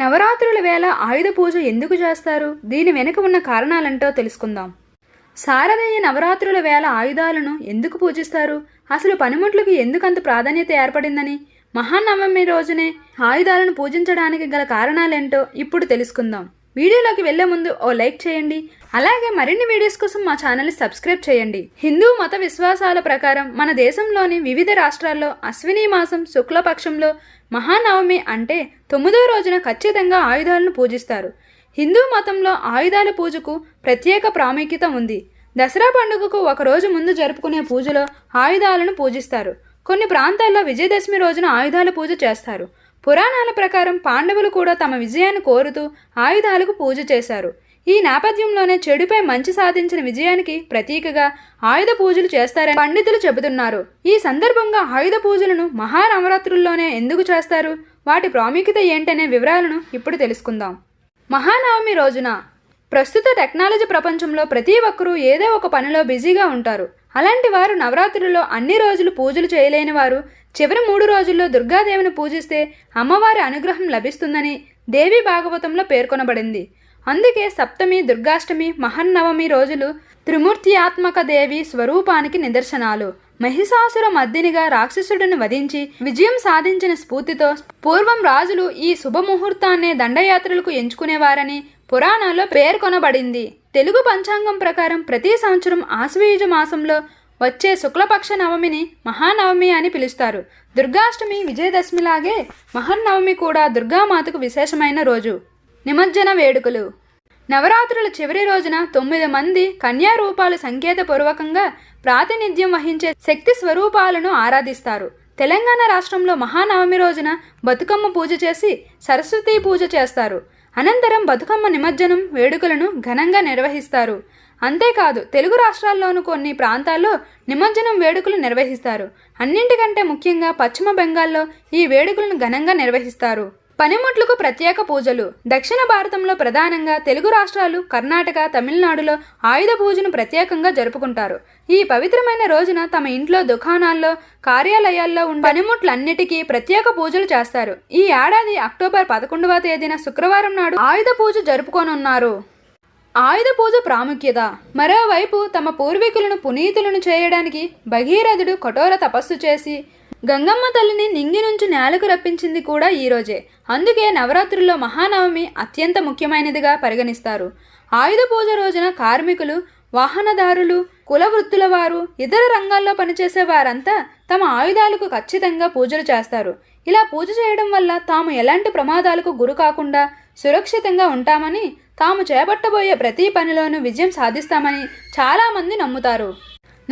నవరాత్రుల వేళ ఆయుధ పూజ ఎందుకు చేస్తారు? దీని వెనుక ఉన్న కారణాలంటో తెలుసుకుందాం. శారదయ్య నవరాత్రుల వేళ ఆయుధాలను ఎందుకు పూజిస్తారు? అసలు పనిముట్లకు ఎందుకంత ప్రాధాన్యత ఏర్పడిందని? మహానవమి రోజునే ఆయుధాలను పూజించడానికి గల కారణాలేంటో ఇప్పుడు తెలుసుకుందాం. వీడియోలోకి వెళ్ళే ముందు ఓ లైక్ చేయండి అలాగే మరిన్ని వీడియోస్ కోసం మా ఛానల్ని సబ్స్క్రైబ్ చేయండి. హిందూ మత విశ్వాసాల ప్రకారం మన దేశంలోని వివిధ రాష్ట్రాల్లో అశ్విని మాసం శుక్లపక్షంలో మహానవమి అంటే తొమ్మిదో రోజున ఖచ్చితంగా ఆయుధాలను పూజిస్తారు. హిందూ మతంలో ఆయుధాల పూజకు ప్రత్యేక ప్రాముఖ్యత ఉంది. దసరా పండుగకు ఒక రోజు ముందు జరుపుకునే పూజలో ఆయుధాలను పూజిస్తారు. కొన్ని ప్రాంతాల్లో విజయదశమి రోజున ఆయుధాల పూజ చేస్తారు. పురాణాల ప్రకారం పాండవులు కూడా తమ విజయాన్ని కోరుతూ ఆయుధాలకు పూజ చేశారు. ఈ నేపథ్యంలోనే చెడుపై మంచి సాధించిన విజయానికి ప్రతీకగా ఆయుధ పూజలు చేస్తారని పండితులు చెబుతున్నారు. ఈ సందర్భంగా ఆయుధ పూజలను మహానవరాత్రుల్లోనే ఎందుకు చేస్తారు? వాటి ప్రాముఖ్యత ఏంటనే వివరాలను ఇప్పుడు తెలుసుకుందాం. మహానవమి రోజున ప్రస్తుత టెక్నాలజీ ప్రపంచంలో ప్రతి ఒక్కరూ ఏదో ఒక పనిలో బిజీగా ఉంటారు. అలాంటి వారు నవరాత్రుల్లో అన్ని రోజులు పూజలు చేయలేని వారు చివరి మూడు రోజుల్లో దుర్గాదేవిని పూజిస్తే అమ్మవారి అనుగ్రహం లభిస్తుందని దేవి భాగవతంలో పేర్కొనబడింది. అందుకే సప్తమి దుర్గాష్టమి మహన్నవమి రోజులు త్రిమూర్త్యాత్మక దేవి స్వరూపానికి నిదర్శనాలు. మహిషాసుర మద్దినిగా రాక్షసుడిని వధించి విజయం సాధించిన స్ఫూర్తితో పూర్వం రాజులు ఈ శుభముహూర్తాన్నే దండయాత్రలకు ఎంచుకునేవారని పురాణాల్లో పేర్కొనబడింది. తెలుగు పంచాంగం ప్రకారం ప్రతి సంవత్సరం ఆశ్వయుజ మాసంలో వచ్చే శుక్లపక్ష నవమిని మహానవమి అని పిలుస్తారు. దుర్గాష్టమి విజయదశమిలాగే మహానవమి కూడా దుర్గామాతకు విశేషమైన రోజు. నిమజ్జన వేడుకలు. నవరాత్రుల చివరి రోజున తొమ్మిది మంది కన్యా రూపాలు సంకేతపూర్వకంగా ప్రాతినిధ్యం వహించే శక్తి స్వరూపాలను ఆరాధిస్తారు. తెలంగాణ రాష్ట్రంలో మహానవమి రోజున బతుకమ్మ పూజ చేసి సరస్వతీ పూజ చేస్తారు. అనంతరం బతుకమ్మ నిమజ్జనం వేడుకలను ఘనంగా నిర్వహిస్తారు. అంతేకాదు తెలుగు రాష్ట్రాల్లోనూ కొన్ని ప్రాంతాల్లో నిమజ్జనం వేడుకలు నిర్వహిస్తారు. అన్నింటికంటే ముఖ్యంగా పశ్చిమ బెంగాల్లో ఈ వేడుకలను ఘనంగా నిర్వహిస్తారు. పనిముట్లకు ప్రత్యేక పూజలు. దక్షిణ భారతంలో ప్రధానంగా తెలుగు రాష్ట్రాలు కర్ణాటక తమిళనాడులో ఆయుధ పూజను ప్రత్యేకంగా జరుపుకుంటారు. ఈ పవిత్రమైన రోజున తమ ఇంట్లో దుకాణాల్లో కార్యాలయాల్లో ఉన్న పనిముట్లన్నిటికీ ప్రత్యేక పూజలు చేస్తారు. ఈ ఏడాది అక్టోబర్ పదకొండవ తేదీన శుక్రవారం నాడు ఆయుధ పూజ జరుపుకోనున్నారు. ఆయుధ పూజ ప్రాముఖ్యత. మరోవైపు తమ పూర్వీకులను పునీతులను చేయడానికి భగీరథుడు కఠోర తపస్సు చేసి గంగమ్మ తల్లిని నింగి నుంచి నేలకు రప్పించింది కూడా ఈరోజే అందుకే నవరాత్రుల్లో మహానవమి అత్యంత ముఖ్యమైనదిగా పరిగణిస్తారు. ఆయుధ పూజ రోజున కార్మికులు వాహనదారులు కుల వృత్తుల వారు ఇతర రంగాల్లో పనిచేసే వారంతా తమ ఆయుధాలకు ఖచ్చితంగా పూజలు చేస్తారు. ఇలా పూజ చేయడం వల్ల తాము ఎలాంటి ప్రమాదాలకు గురి కాకుండా సురక్షితంగా ఉంటామని తాము చేపట్టబోయే ప్రతి పనిలోనూ విజయం సాధిస్తామని చాలామంది నమ్ముతారు.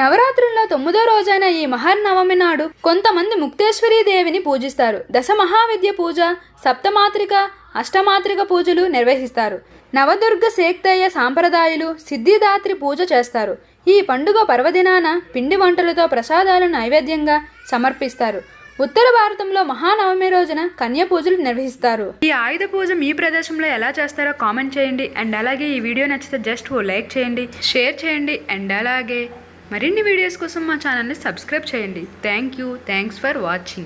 నవరాత్రుల్లో తొమ్మిదో రోజైన ఈ మహర్నవమి నాడు కొంతమంది ముక్తేశ్వరీ దేవిని పూజిస్తారు. దశ మహావిద్య పూజ సప్తమాత్రిక అష్టమాత్రిక పూజలు నిర్వహిస్తారు. నవదుర్గ శేక్తయ్య సాంప్రదాయాలు సిద్ధిదాత్రి పూజ చేస్తారు. ఈ పండుగ పర్వదినాన పిండి వంటలతో ప్రసాదాలను నైవేద్యంగా సమర్పిస్తారు. ఉత్తర భారతంలో మహానవమి రోజున కన్య పూజలు నిర్వహిస్తారు. ఈ ఆయుధ పూజ మీ ప్రదేశంలో ఎలా చేస్తారో కామెంట్ చేయండి. అండ్ అలాగే ఈ వీడియో నచ్చితే జస్ట్ ఓ లైక్ చేయండి షేర్ చేయండి అండ్ అలాగే మరిన్ని వీడియోస్ కోసం మా ఛానల్ని సబ్స్క్రైబ్ చేయండి. Thank you thanks for watching